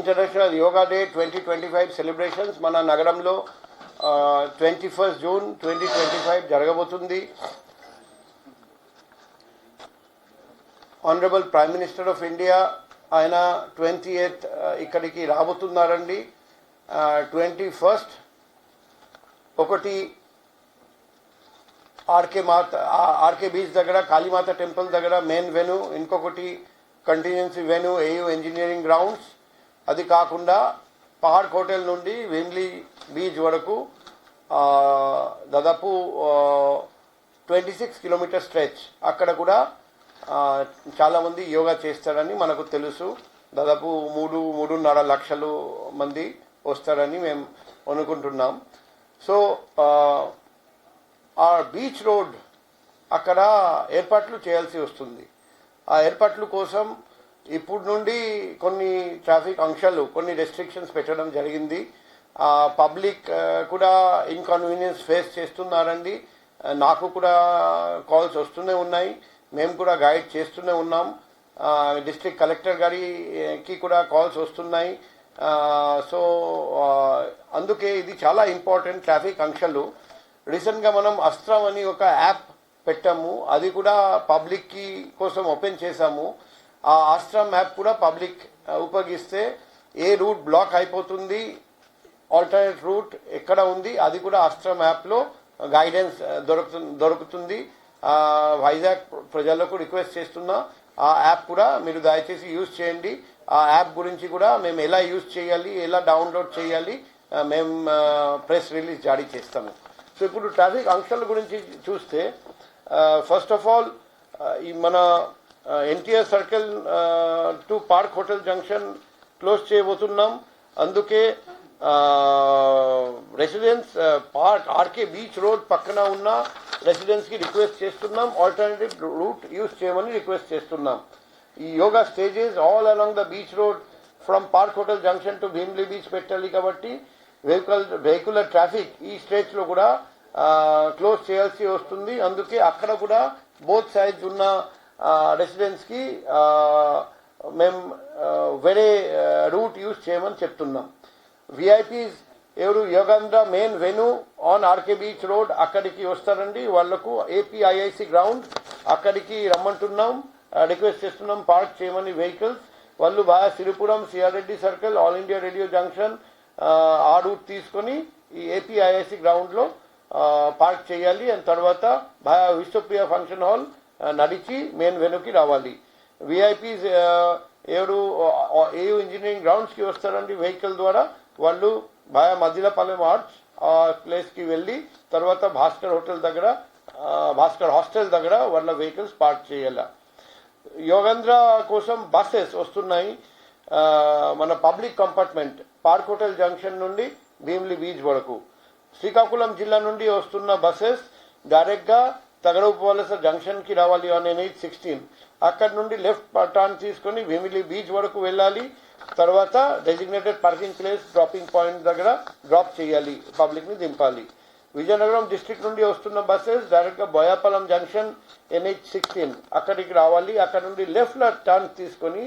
International yoga day twenty twenty five celebrations మన నగరంలో twenty first June twenty twenty five జరగబోతుంది. Honourable prime minister of India ఆయన twenty eighth ఇక్కడికి రాబోతున్నారండి. Twenty first ఒకటి RK మాత ఆర్కే బీచ్ దగ్గర కాళీమాత టెంపుల్ దగ్గర మెయిన్ వెను ఇంకొకటి కంటిన్యూన్సీ వెను ఏయూ ఇంజనీరింగ్ గ్రౌండ్స్ అది కాకుండా పహాడ్ హోటల్ నుండి వెమ్లీ బీచ్ వరకు దాదాపు ట్వంటీ సిక్స్ కిలోమీటర్ స్ట్రెచ్. అక్కడ కూడా చాలామంది యోగా చేస్తారని మనకు తెలుసు. దాదాపు మూడు మూడున్నర లక్షలు మంది వస్తారని మేము అనుకుంటున్నాం. సో ఆ, ఆ బీచ్ రోడ్ అక్కడ ఏర్పాట్లు చేయాల్సి వస్తుంది. ఆ ఏర్పాట్ల కోసం ఇప్పుడు నుండి కొన్ని ట్రాఫిక్ అంశాలు కొన్ని రెస్ట్రిక్షన్స్ పెట్టడం జరిగింది. పబ్లిక్ కూడా ఇన్కన్వీనియన్స్ ఫేస్ చేస్తున్నారండి. నాకు కూడా కాల్స్ వస్తూనే ఉన్నాయి. మేము కూడా గైడ్ చేస్తూనే ఉన్నాం. డిస్ట్రిక్ట్ కలెక్టర్ గారికి కూడా కాల్స్ వస్తున్నాయి. సో అందుకే ఇది చాలా ఇంపార్టెంట్ ట్రాఫిక్ అంశాలు. రీసెంట్గా మనం అస్త్రం అని ఒక యాప్ పెట్టాము. అది కూడా పబ్లిక్కి కోసం ఓపెన్ చేశాము. ఆ ఆస్ట్రా యాప్ కూడా పబ్లిక్ ఉపయోగిస్తే ఏ రూట్ బ్లాక్ అయిపోతుంది ఆల్టర్నేట్ రూట్ ఎక్కడ ఉంది అది కూడా ఆస్ట్రా యాప్లో గైడెన్స్ దొరుకుతు దొరుకుతుంది. వైజాగ్ ప్రజలకు రిక్వెస్ట్ చేస్తున్నా ఆ యాప్ కూడా మీరు దయచేసి యూజ్ చేయండి. ఆ యాప్ గురించి కూడా మేము ఎలా యూజ్ చేయాలి ఎలా డౌన్లోడ్ చేయాలి మేము ప్రెస్ రిలీజ్ జారీ చేస్తాము. సో ఇప్పుడు ట్రాఫిక్ ఆంక్షల గురించి చూస్తే ఫస్ట్ ఆఫ్ ఆల్ ఈ మన NTR circle to park hotel junction close చేయబోతున్నాం. అందుకే residence park RK beach road పక్కన ఉన్న రెసిడెన్స్కి రిక్వెస్ట్ చేస్తున్నాం. ఆల్టర్నేటివ్ రూట్ యూస్ చేయమని రిక్వెస్ట్ చేస్తున్నాం. ఈ yoga stages all along the beach road from park hotel junction to Bheemili beach పెట్టాలి కాబట్టి వెహికల్ వెహికులర్ ట్రాఫిక్ ఈ స్టేజ్లో కూడా క్లోజ్ చేయాల్సి వస్తుంది. అందుకే అక్కడ కూడా బోత్ సైడ్స్ ఉన్న రెసిడెంట్స్కి మేము వేరే రూట్ యూస్ చేయమని చెప్తున్నాం. విఐపీస్ ఎవరు Yogandhra main venue on RK beach road అక్కడికి వస్తారండి. వాళ్ళకు ఏపీఐఐసి గ్రౌండ్ అక్కడికి రమ్మంటున్నాం. రిక్వెస్ట్ చేస్తున్నాం పార్క్ చేయమని వెహికల్స్ వాళ్ళు బాగా Siripuram CR Reddy circle all India radio junction ఆ రూట్ తీసుకొని ఈ ఏపీఐఐసి గ్రౌండ్లో పార్క్ చేయాలి. అండ్ తర్వాత బాగా విశ్వప్రియ ఫంక్షన్ హాల్ నడిచి మెయిన్ వెనక్కి రావాలి. విఐపీస్ ఎవరు ఏ ఇంజనీరింగ్ గ్రౌండ్స్కి వస్తారండి వెహికల్ ద్వారా వాళ్ళు బాగా మదిలపల్లెం ఆర్ట్స్ ఆ ప్లేస్కి వెళ్ళి తర్వాత భాస్కర్ హోటల్ దగ్గర భాస్కర్ హాస్టల్ దగ్గర వాళ్ళ వెహికల్స్ పార్క్ చేయాలి. యోగేంద్ర కోసం బస్సెస్ వస్తున్నాయి. మన public compartment park hotel junction నుండి భీమ్లీ బీచ్ వరకు. శ్రీకాకుళం జిల్లా నుండి వస్తున్న బస్సెస్ డైరెక్ట్గా తగడవలస జంక్షన్కి రావాలి ఆన్ ఎయిట్ సిక్స్టీన్ అక్కడ నుండి లెఫ్ట్ టర్న్ తీసుకొని భీమిలి బీచ్ వరకు వెళ్ళాలి. తర్వాత designated parking place dropping point దగ్గర డ్రాప్ చేయాలి. పబ్లిక్ని దింపాలి. విజయనగరం డిస్ట్రిక్ట్ నుండి వస్తున్న బస్సెస్ డైరెక్ట్గా బోయాపాలెం జంక్షన్ ఎన్హెచ్ సిక్స్టీన్ అక్కడికి రావాలి. అక్కడ నుండి లెఫ్ట్ టర్న్ తీసుకొని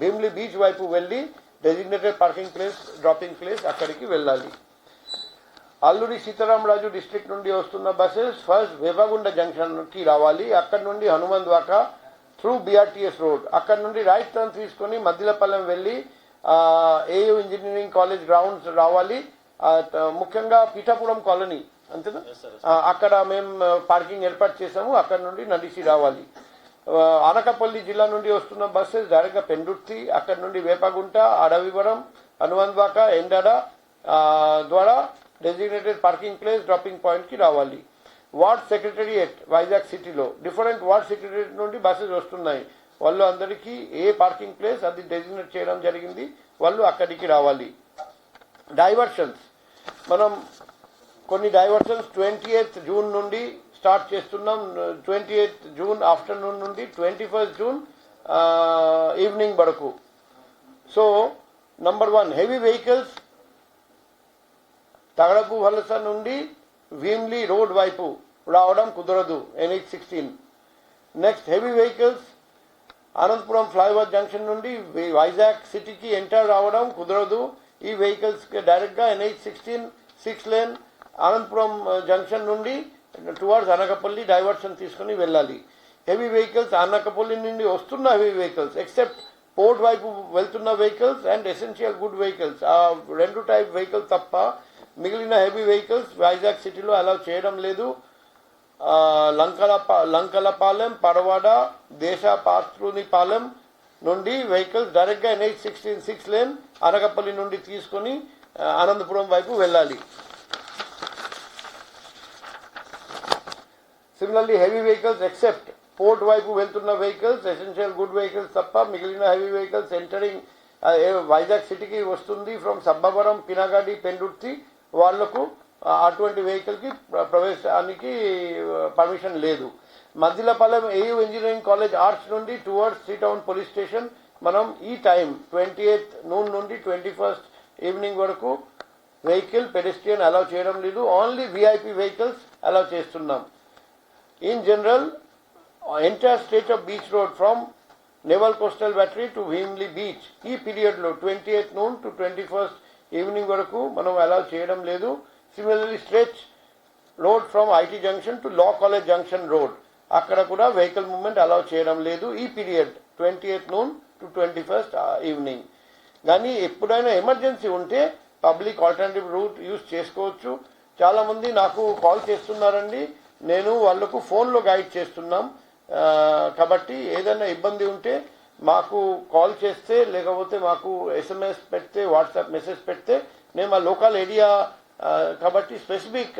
భీమిలి బీచ్ వైపు వెళ్ళి designated parking place dropping place అక్కడికి వెళ్ళాలి. అల్లూరి సీతారామరాజు డిస్ట్రిక్ట్ నుండి వస్తున్న బస్సెస్ ఫస్ట్ వేపగుండ జంక్షన్కి రావాలి. అక్కడ నుండి Hanumanthavaka through BRTS road అక్కడ నుండి రైట్ టర్న్ తీసుకొని మద్దిలపల్లెం వెళ్ళి ఏయూ ఇంజనీరింగ్ కాలేజ్ గ్రౌండ్స్ రావాలి. ముఖ్యంగా పీఠాపురం కాలనీ అంతేనా? అక్కడ మేము పార్కింగ్ ఏర్పాటు చేసాము అక్కడ నుండి నడిచి రావాలి. అనకాపల్లి జిల్లా నుండి వస్తున్న బస్సెస్ డైరెక్ట్గా పెండుర్తి అక్కడ నుండి వేపగుంట అడవివరం హనుమంత్ ఎండాడ ఆ, ద్వారా డెసిగ్నేటెడ్ పార్కింగ్ ప్లేస్ డ్రాపింగ్ పాయింట్కి రావాలి వార్డ్ సెక్రటరియట్ వైజాగ్ సిటీలో డిఫరెంట్ వార్డ్ సెక్రటరియట్ నుండి బస్సెస్ వస్తున్నాయి. వాళ్ళు అందరికీ ఏ పార్కింగ్ ప్లేస్ అది డెసిగ్నేట్ చేయడం జరిగింది? వాళ్ళు అక్కడికి రావాలి. డైవర్షన్స్ మనం కొన్ని డైవర్షన్స్ ట్వంటీ ఎయిత్ జూన్ నుండి స్టార్ట్ చేస్తున్నాం. ట్వంటీ ఎయిత్ జూన్ ఆఫ్టర్నూన్ నుండి ట్వంటీ ఫస్ట్ జూన్ ఈవినింగ్ వరకు. So number one heavy vehicles Tagarapu Valasa నుండి వీమ్లీ రోడ్ వైపు రావడం కుదరదు NH sixteen. Next heavy vehicles Anantapuram flyover junction నుండి వైజాగ్ సిటీకి ఎంటర్ రావడం కుదరదు. ఈ వెహికల్స్కి డైరెక్ట్గా NH sixteen six lane Anantapuram junction నుండి టువార్డ్స్ అనకపల్లి డైవర్షన్ తీసుకుని వెళ్ళాలి. హెవీ వెహికల్స్ అనకపల్లి నుండి వస్తున్న హెవీ వెహికల్స్ ఎక్సెప్ట్ పోర్ట్ వైపు వెళ్తున్న vehicles and essential good vehicles ఆ రెండు టైప్ వెహికల్స్ తప్ప మిగిలిన హెవీ వెహికల్స్ వైజాగ్ సిటీలో అలౌ చేయడం లేదు. లంకల లంకలపాలెం పడవాడ దేశపాత్రునిపాలెం నుండి వెహికల్స్ డైరెక్ట్గా NH sixteen six lane Anakapalli నుండి తీసుకొని అనంతపురం వైపు వెళ్ళాలి. Similarly heavy vehicles except port వైపు వెళ్తున్న వెహికల్స్ ఎసెన్షియల్ గుడ్ వెహికల్స్ తప్ప మిగిలిన హెవీ వెహికల్స్ ఎంటరింగ్ వైజాగ్ సిటీకి వస్తుంది ఫ్రమ్ సబ్బవరం పినగాడి పెండుర్తి వాళ్ళకు అటువంటి వెహికల్కి ప్రవేశానికి పర్మిషన్ లేదు. Maddilapalem AU engineering college arts నుండి towards three town police station మనం ఈ టైం ట్వంటీ ఎయిత్ నూన్ నుండి ట్వంటీ ఫస్ట్ ఈవినింగ్ వరకు వెహికల్ పెడెస్ట్రియన్ అలౌ చేయడం లేదు. ఓన్లీ విఐపి వెహికల్స్ అలౌ చేస్తున్నాం. In general entire state of beach road from naval coastal battery to Bheemili beach ఈ పీరియడ్లో twenty eighth noon to twenty first evening వరకు మనం అలా చేయడం లేదు. Similarly stretch road from IT junction to law college junction road అక్కడ కూడా vehicle movement allow చేయడం లేదు. ఈ period twenty eighth noon to twenty first evening కానీ ఎప్పుడైనా ఎమర్జెన్సీ ఉంటే పబ్లిక్ ఆల్టర్నేటివ్ రూట్ యూస్ చేసుకోవచ్చు. చాలామంది నాకు కాల్ చేస్తున్నారండి. నేను వాళ్ళకు ఫోన్లో గైడ్ చేస్తున్నాం. Uh, కాబట్టి ఏదైనా ఇబ్బంది ఉంటే మాకు కాల్ చేస్తే లేకపోతే మాకు ఎస్ఎంఎస్ పెడితే వాట్సాప్ మెసేజ్ పెడితే మేము ఆ లోకల్ ఏరియా కాబట్టి స్పెసిఫిక్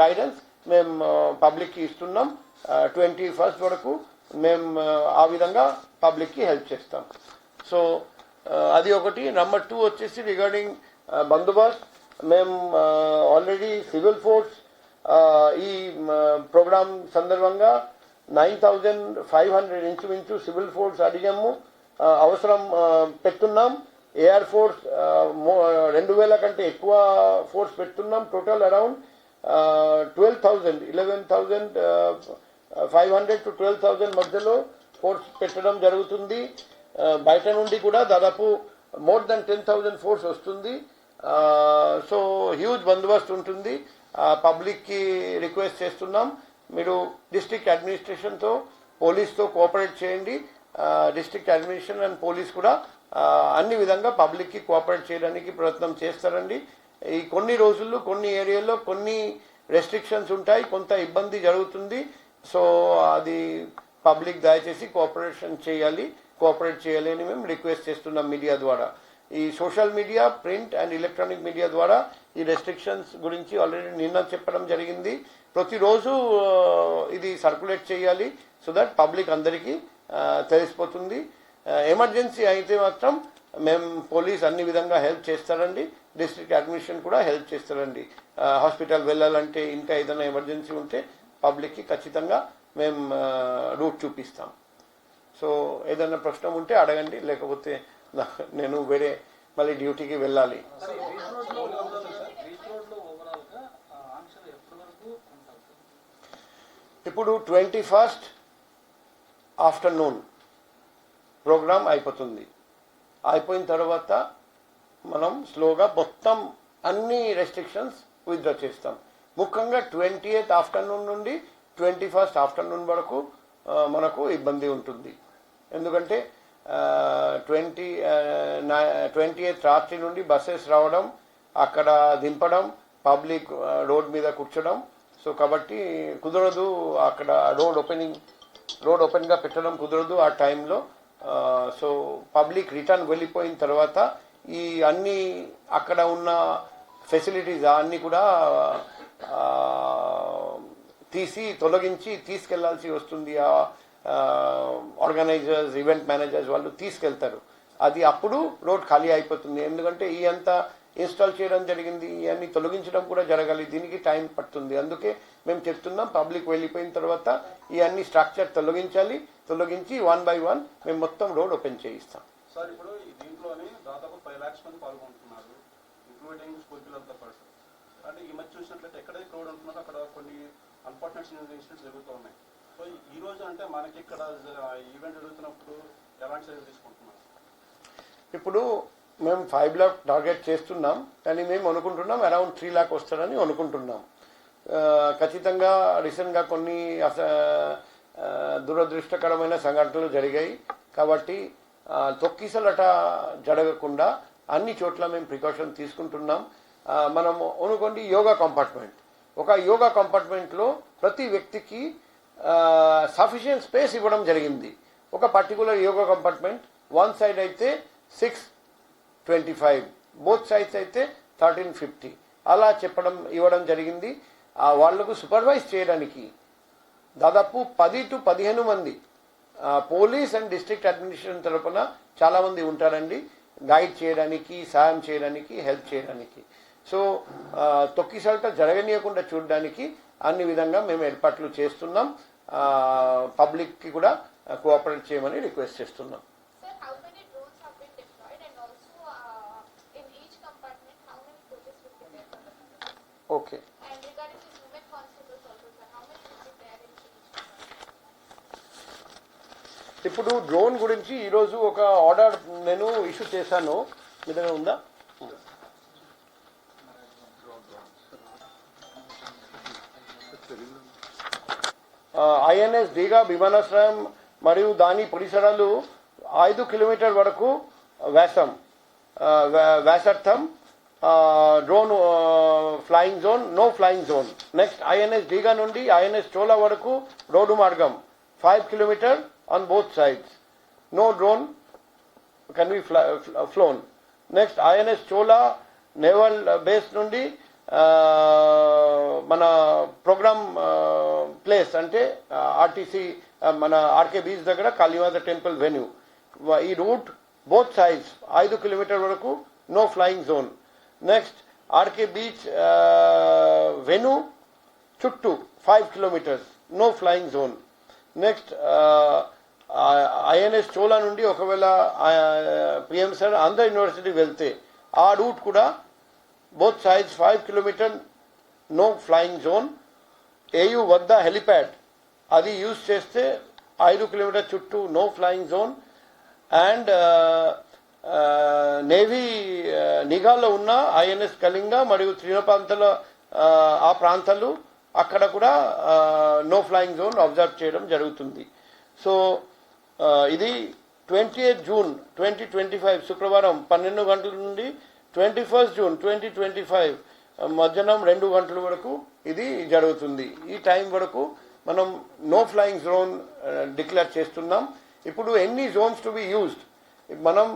గైడెన్స్ మేము పబ్లిక్కి ఇస్తున్నాం. ట్వంటీ ఫస్ట్ వరకు మేము ఆ, విధంగా పబ్లిక్కి హెల్ప్ చేస్తాం. సో అది ఒకటి. నెంబర్ టూ వచ్చేసి రిగార్డింగ్ బందోబస్త్ మేము ఆల్రెడీ సివిల్ ఫోర్స్ ఈ ప్రోగ్రామ్ సందర్భంగా నైన్ థౌజండ్ ఫైవ్ హండ్రెడ్ ఇంచుమించు సివిల్ ఫోర్స్ అడిగాము. అవసరం పెడుతున్నాం ఎయిర్ ఫోర్స్ రెండు వేల కంటే ఎక్కువ ఫోర్స్ పెడుతున్నాం total around twelve thousand eleven thousand five hundred to twelve thousand మధ్యలో ఫోర్స్ పెట్టడం జరుగుతుంది. బయట నుండి కూడా దాదాపు more than ten thousand force వస్తుంది. సో హ్యూజ్ బందోబస్తు ఉంటుంది. పబ్లిక్కి రిక్వెస్ట్ చేస్తున్నాం. మీరు డిస్టిక్ అడ్మినిస్ట్రేషన్తో పోలీస్తో కోఆపరేట్ చేయండి. డిస్టిక్ అడ్మినిస్ట్రేషన్ అండ్ పోలీస్ కూడా అన్ని విధంగా పబ్లిక్కి కోఆపరేట్ చేయడానికి ప్రయత్నం చేస్తారండి. ఈ కొన్ని రోజుల్లో కొన్ని ఏరియాల్లో కొన్ని రెస్ట్రిక్షన్స్ ఉంటాయి కొంత ఇబ్బంది జరుగుతుంది. సో అది పబ్లిక్ దయచేసి కోఆపరేషన్ చేయాలి. కోఆపరేట్ చేయాలి అని మేము రిక్వెస్ట్ చేస్తున్నాం మీడియా ద్వారా. ఈ social media print and electronic media ద్వారా ఈ రెస్ట్రిక్షన్స్ గురించి ఆల్రెడీ నిన్న చెప్పడం జరిగింది. ప్రతిరోజు ఇది సర్క్యులేట్ చేయాలి సో దట్ పబ్లిక్ అందరికీ తెలిసిపోతుంది. ఎమర్జెన్సీ అయితే మాత్రం మేము పోలీస్ అన్ని విధంగా హెల్ప్ చేస్తారండి. డిస్ట్రిక్ట్ అడ్మినిస్ట్రేషన్ కూడా హెల్ప్ చేస్తారండి. హాస్పిటల్ వెళ్ళాలంటే ఇంకా ఏదైనా ఎమర్జెన్సీ ఉంటే పబ్లిక్కి ఖచ్చితంగా మేము రూట్ చూపిస్తాం. సో ఏదైనా ప్రశ్న ఉంటే అడగండి లేకపోతే నేను వేరే మళ్ళీ డ్యూటీకి వెళ్ళాలి సార్, ఈ బీచ్ రోడ్లో ఓవరాల్ సార్, బీచ్ రోడ్లో ఓవరాల్గా ఆ, ఆంక్షలు ఎప్పటి వరకు కొనసాగుతాయి ఇప్పుడు ట్వంటీ ఫస్ట్ ఆఫ్టర్నూన్ ప్రోగ్రామ్ అయిపోతుంది. అయిపోయిన తర్వాత మనం స్లోగా మొత్తం అన్ని రెస్ట్రిక్షన్స్ విత్డ్రా చేస్తాం. ముఖ్యంగా ట్వంటీ ఎయిత్ ఆఫ్టర్నూన్ నుండి ట్వంటీ ఫస్ట్ ఆఫ్టర్నూన్ వరకు మనకు ఇబ్బంది ఉంటుంది. ఎందుకంటే ట్వంటీ ట్వంటీ ఎయిత్ రాత్రి నుండి బస్సెస్ రావడం అక్కడ దింపడం పబ్లిక్ రోడ్ మీద కూర్చోడం సో కాబట్టి కుదరదు అక్కడ రోడ్ ఓపెనింగ్ రోడ్ ఓపెన్గా పెట్టడం కుదరదు ఆ టైంలో. సో పబ్లిక్ రిటర్న్ వెళ్ళిపోయిన తర్వాత ఈ అన్ని అక్కడ ఉన్న ఫెసిలిటీస్ అన్ని కూడా తీసి తొలగించి తీసుకెళ్ళాల్సి వస్తుంది. ఆ ఆర్గనైజర్స్ ఈవెంట్ మేనేజర్స్ వాళ్ళు తీసుకెళ్తారు. అది అప్పుడు రోడ్ ఖాళీ అయిపోతుంది. ఎందుకంటే ఈ అంతా ఇన్స్టాల్ చేయడం జరిగింది ఇవన్నీ తొలగించడం కూడా జరగాలి. దీనికి టైం పడుతుంది. అందుకే మేము చెప్తున్నాం పబ్లిక్ వెళ్ళిపోయిన తర్వాత ఈ అన్ని స్ట్రక్చర్ తొలగించాలి. తొలగించి వన్ బై వన్ మేము మొత్తం రోడ్ ఓపెన్ చేయిస్తాం. సార్ ఇప్పుడు దీంట్లోని దాదాపు ఫైవ్ ల్యాక్స్ మంది పాల్గొంటున్నారు ఇంక్లూడింగ్ స్కూల్ పిల్లలతో పాటు. అంటే ఈ మధ్య చూసినట్లయితే ఎక్కడైతే క్రౌడ్ ఉంటున్నారో అక్కడ కొన్ని అన్ఫార్చునేట్ ఇన్సిడెంట్స్ జరుగుతూ ఉన్నాయి. సో ఈ రోజు అంటే మనకి ఇక్కడ ఈవెంట్ జరుగుతున్నప్పుడు ఎలాంటి చర్యలు తీసుకుంటున్నారు? ఇప్పుడు మేము ఫైవ్ లాక్ టార్గెట్ చేస్తున్నాం కానీ మేము అనుకుంటున్నాం అరౌండ్ త్రీ లాక్ వస్తారని అనుకుంటున్నాం. ఖచ్చితంగా రీసెంట్గా కొన్ని అస దురదృష్టకరమైన సంఘటనలు జరిగాయి. కాబట్టి తొక్కిసలట జరగకుండా అన్ని చోట్ల మేము ప్రికాషన్ తీసుకుంటున్నాం. మనం అనుకోండి యోగా కంపార్ట్మెంట్ ఒక యోగా కంపార్ట్మెంట్లో ప్రతి వ్యక్తికి సఫిషియెంట్ స్పేస్ ఇవ్వడం జరిగింది. ఒక particular yoga compartment one side అయితే six twenty five. Both sides అయితే థర్టీన్ ఫిఫ్టీ. అలా చెప్పడం ఇవ్వడం జరిగింది. ఆ వాళ్ళకు సూపర్వైజ్ చేయడానికి దాదాపు పది టు పదిహేను మంది పోలీస్ అండ్ డిస్ట్రిక్ట్ అడ్మినిస్ట్రేషన్ తరపున చాలా మంది ఉంటారండి. గైడ్ చేయడానికి సాయం చేయడానికి హెల్ప్ చేయడానికి. సో ఆ, తొక్కిసలట జరగనీయకుండా చూడడానికి అన్ని విధంగా మేము ఏర్పాట్లు చేస్తున్నాం. పబ్లిక్కి కూడా కోఆపరేట్ చేయమని రిక్వెస్ట్ చేస్తున్నాం. Okay. ఇప్పుడు డ్రోన్ గురించి ఈరోజు ఒక ఆర్డర్ నేను ఇష్యూ చేశాను. మీ దగ్గర ఉందా? ఐఎన్ఎస్ దీగా విమానాశ్రయం మరియు దాని పరిసరాలు ఐదు కిలోమీటర్ వరకు వ్యాసం వ్యాసార్థం drone flying zone no flying zone next INS Dega నుండి ఐఎన్ఎస్ చోలా వరకు రోడ్డు మార్గం. Five kilometre on both sides no drone can be flown next INS Chola naval base నుండి మన ప్రోగ్రామ్ ప్లేస్ అంటే ఆర్టీసీ మన ఆర్కే బీచ్ దగ్గర Kalimata temple venue ఈ route both sides ఐదు కిలోమీటర్ వరకు no flying zone next RK beach venue చుట్టూ five kilometres no flying zone next INS Chola నుండి ఒకవేళ పిఎం సార్ ఆంధ్ర యూనివర్సిటీ వెళ్తే ఆ రూట్ కూడా both sides five kilometre no flying zone AU వద్ద helipad అది యూజ్ చేస్తే ఐదు కిలోమీటర్ చుట్టూ no flying zone and navy నిఘాలో ఉన్న ఐఎన్ఎస్ కళింగ మరియు త్రినపాంతల ఆ ప్రాంతాలు అక్కడ కూడా నో ఫ్లయింగ్ జోన్ అబ్జర్వ్ చేయడం జరుగుతుంది. సో ఇది twenty eighth June twenty twenty five శుక్రవారం పన్నెండు గంటల నుండి twenty first June twenty twenty five మధ్యాహ్నం రెండు గంటల వరకు ఇది జరుగుతుంది. ఈ టైం వరకు మనం నో ఫ్లయింగ్ జోన్ డిక్లేర్ చేస్తున్నాం. ఇప్పుడు ఎన్ని జోన్స్ టు బి యూజ్డ్ మనం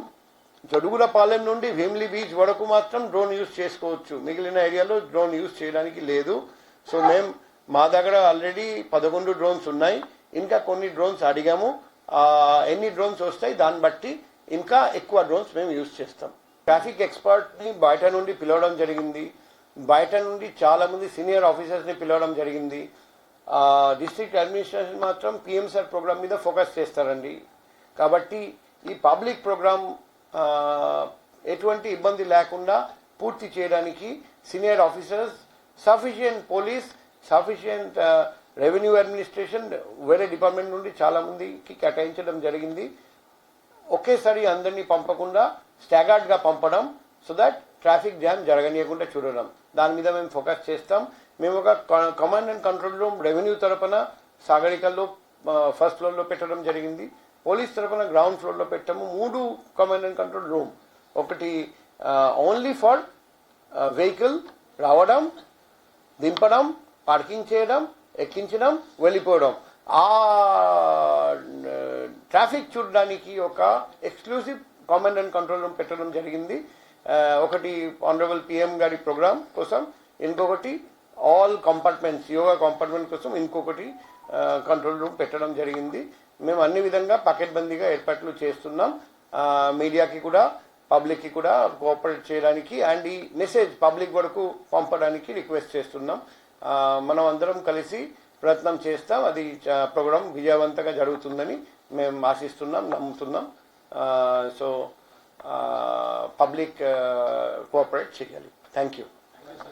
జడుగులపాలెం నుండి భీమ్లీ బీచ్ వరకు మాత్రం డ్రోన్ యూజ్ చేసుకోవచ్చు. మిగిలిన ఏరియాలో డ్రోన్ యూజ్ చేయడానికి లేదు. సో మేము మా దగ్గర ఆల్రెడీ పదకొండు డ్రోన్స్ ఉన్నాయి. ఇంకా కొన్ని డ్రోన్స్ అడిగాము. ఎన్ని డ్రోన్స్ వస్తాయి దాన్ని బట్టి ఇంకా ఎక్కువ డ్రోన్స్ మేము యూజ్ చేస్తాం. ట్రాఫిక్ ఎక్స్పర్ట్ని బయట నుండి పిలవడం జరిగింది. బయట నుండి చాలా మంది సీనియర్ ఆఫీసర్స్ని పిలవడం జరిగింది. డిస్ట్రిక్ట్ అడ్మినిస్ట్రేషన్ మాత్రం పిఎంసర్ ప్రోగ్రామ్ మీద ఫోకస్ చేస్తారండి. కాబట్టి ఈ పబ్లిక్ ప్రోగ్రామ్ ఎటువంటి ఇబ్బంది లేకుండా పూర్తి చేయడానికి senior officers sufficient police sufficient revenue administration వేరే డిపార్ట్మెంట్ నుండి చాలా మందికి కేటాయించడం జరిగింది. ఒకేసారి అందరినీ పంపకుండా స్టాగార్డ్గా పంపడం సో దట్ ట్రాఫిక్ జామ్ జరగనీయకుండా చూడడం. దాని మీద మేము ఫోకస్ చేస్తాం. మేము ఒక command and control room revenue తరపున సాగరికల్లో ఫస్ట్ ఫ్లోర్లో పెట్టడం జరిగింది. పోలీస్ తరఫున గ్రౌండ్ ఫ్లోర్లో పెట్టాము. మూడు కమాండ్ అండ్ కంట్రోల్ రూమ్ ఒకటి ఓన్లీ ఫర్ వెహికల్ రావడం దింపడం పార్కింగ్ చేయడం ఎక్కించడం వెళ్ళిపోవడం. ఆ ట్రాఫిక్ చూడడానికి ఒక exclusive command and control room పెట్టడం జరిగింది. ఒకటి ఆనరబుల్ పిఎం గారి ప్రోగ్రాం కోసం. ఇంకొకటి ఆల్ కంపార్ట్మెంట్స్ యోగా కంపార్ట్మెంట్ కోసం ఇంకొకటి కంట్రోల్ రూమ్ పెట్టడం జరిగింది. మేము అన్ని విధంగా పకెట్బందీగా ఏర్పాట్లు చేస్తున్నాం. మీడియాకి కూడా పబ్లిక్కి కూడా కోఆపరేట్ చేయడానికి అండ్ ఈ మెసేజ్ పబ్లిక్ వరకు పంపడానికి రిక్వెస్ట్ చేస్తున్నాం. మనం అందరం కలిసి ప్రయత్నం చేస్తాం. అది ప్రోగ్రాం విజయవంతంగా జరుగుతుందని మేము ఆశిస్తున్నాం నమ్ముతున్నాం. సో పబ్లిక్ కోఆపరేట్ చేయాలి. Thank you